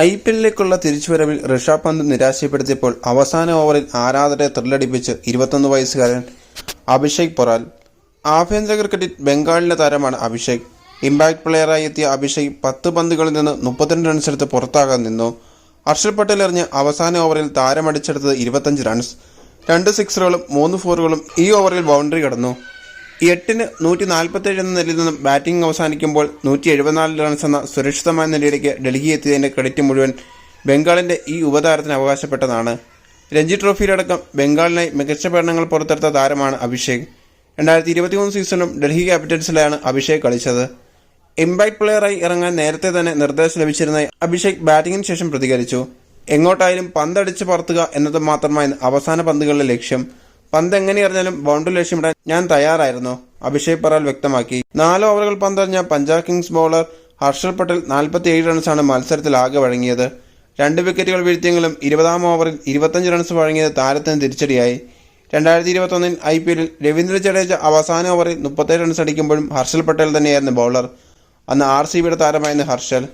I P എല്ലിലേക്കുള്ള തിരിച്ചുവരവിൽ ഋഷഭ് പന്ത് നിരാശപ്പെടുത്തിയപ്പോൾ അവസാന ഓവറിൽ ആരാധകരെ ത്രില്ലടിപ്പിച്ച് ഇരുപത്തൊന്ന് വയസ്സുകാരൻ അഭിഷേക് പൊറാൽ ആഭ്യന്തര ക്രിക്കറ്റിൽ ബംഗാളിലെ താരമാണ് അഭിഷേക്. ഇമ്പാക്ട് പ്ലെയറായി എത്തിയ അഭിഷേക് പത്ത് പന്തുകളിൽ നിന്ന് മുപ്പത്തിരണ്ട് റൺസ് എടുത്ത് പുറത്താകാൻ നിന്നു. ഹർഷൽ പട്ടേൽ എറിഞ്ഞ് അവസാന ഓവറിൽ താരമടിച്ചെടുത്തത് ഇരുപത്തഞ്ച് റൺസ്. രണ്ട് സിക്സറുകളും മൂന്ന് ഫോറുകളും ഈ ഓവറിൽ ബൗണ്ടറി കടന്നു. എട്ടിന് നൂറ്റി നാൽപ്പത്തേഴ് എന്ന നിലയിൽ നിന്നും ബാറ്റിംഗ് അവസാനിക്കുമ്പോൾ നൂറ്റി എഴുപത്തിനാല് റൺസ് എന്ന സുരക്ഷിതമായ നിലയിലേക്ക് ഡൽഹി എത്തിയതിന്റെ ക്രെഡിറ്റ് മുഴുവൻ ബംഗാളിന്റെ ഈ ഉപതാരത്തിന് അവകാശപ്പെട്ടതാണ്. രഞ്ജി ട്രോഫിയിലടക്കം ബംഗാളിനായി മികച്ച പ്രകടനങ്ങൾ പുറത്തെടുത്ത താരമാണ് അഭിഷേക്. രണ്ടായിരത്തി ഇരുപത്തിമൂന്ന് സീസണും ഡൽഹി ക്യാപിറ്റൽസിലാണ് അഭിഷേക് കളിച്ചത്. ഇമ്പാക്ട് പ്ലെയറായി ഇറങ്ങാൻ നേരത്തെ തന്നെ നിർദ്ദേശം ലഭിച്ചിരുന്ന അഭിഷേക് ബാറ്റിംഗിന് ശേഷം പ്രതികരിച്ചു. എങ്ങോട്ടായാലും പന്തടിച്ച് പറത്തുക എന്നത് മാത്രമായിരുന്നു അവസാന പന്തുകളിലെ ലക്ഷ്യം. പന്ത് എങ്ങനെ എറിഞ്ഞാലും ബൗണ്ടറി ലക്ഷ്യമിടാൻ ഞാൻ തയ്യാറായിരുന്നു. അഭിഷേക് പറാൽ വ്യക്തമാക്കി. നാല് ഓവറുകൾ പന്തറിഞ്ഞ പഞ്ചാബ് കിങ്സ് ബൗളർ ഹർഷൽ പട്ടേൽ നാൽപ്പത്തിയേഴ് റൺസാണ് മത്സരത്തിൽ ആകെ വഴങ്ങിയത്. രണ്ട് വിക്കറ്റുകൾ വീഴ്ത്തിയെങ്കിലും ഇരുപതാം ഓവറിൽ ഇരുപത്തഞ്ച് റൺസ് വഴങ്ങിയത് താരത്തിന് തിരിച്ചടിയായി. രണ്ടായിരത്തി ഇരുപത്തൊന്നിൽ ഐ പി എല്ലിൽ രവീന്ദ്ര ജഡേജ അവസാന ഓവറിൽ മുപ്പത്തേഴ് റൺസ് അടിക്കുമ്പോഴും ഹർഷൽ പട്ടേൽ തന്നെയായിരുന്നു ബൗളർ അന്ന് ആർ സി ബിയുടെ താരമായിരുന്നു ഹർഷൽ.